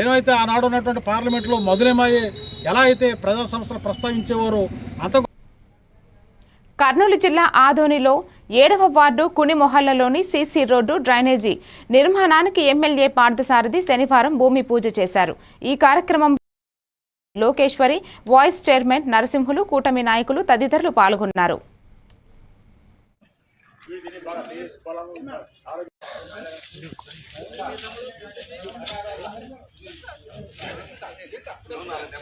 ఏమైతే ఆనాడు ఉన్నటువంటి పార్లమెంట్లో మొదలమయ్యే ఎలా అయితే ప్రజా సంస్థలు ప్రస్తావించేవారో అంత కర్నూలు జిల్లా ఆదోనిలో ఏడవ వార్డు కుని మొహల్లలోని సీసీ రోడ్డు డ్రైనేజీ నిర్మాణానికి ఎమ్మెల్యే పార్థసారథి శనివారం భూమి పూజ చేశారు. ఈ కార్యక్రమం లోకేశ్వరి వాయిస్ చైర్మన్ నరసింహులు కూటమి నాయకులు తదితరులు పాల్గొన్నారు.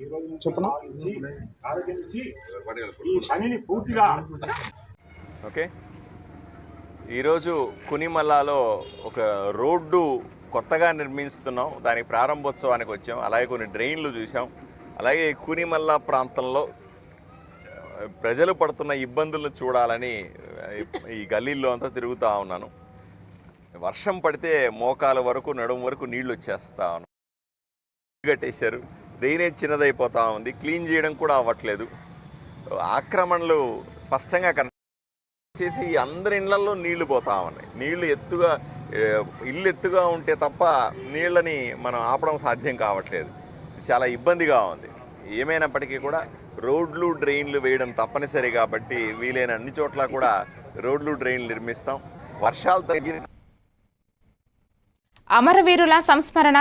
చెప్పిన? ఓకే. ఈరోజు కునిమల్లాలో ఒక రోడ్డు కొత్తగా నిర్మిస్తున్నాం. దాని ప్రారంభోత్సవానికి వచ్చాం. అలాగే కొన్ని డ్రైన్లు చూసాం అలాగే కునిమల్లా ప్రాంతంలో ప్రజలు పడుతున్న ఇబ్బందులను చూడాలని ఈ గల్లీల్లో అంతా తిరుగుతూ ఉన్నాను. వర్షం పడితే మోకాల వరకు నడుము వరకు నీళ్ళు వచ్చేస్తా ఉన్నాను కట్టేశారు. డ్రైనేజ్ చిన్నదైపోతా ఉంది క్లీన్ చేయడం కూడా అవ్వట్లేదు. ఆక్రమణలు స్పష్టంగా కన చేసి అందరి ఇళ్ళలో నీళ్ళు పోతా ఉన్నాయి. నీళ్ళు ఎత్తుగా ఇల్లు ఎత్తుగా ఉంటే తప్ప నీళ్ళని మనం ఆపడం సాధ్యం కావట్లేదు. చాలా ఇబ్బందిగా ఉంది. ఏమైనప్పటికీ కూడా రోడ్లు డ్రైన్లు వేయడం తప్పనిసరి కాబట్టి వీలైన అన్ని చోట్ల కూడా రోడ్లు డ్రైన్లు నిర్మిస్తాం. వర్షాలు తగ్గి అమరవీరుల సంస్మరణ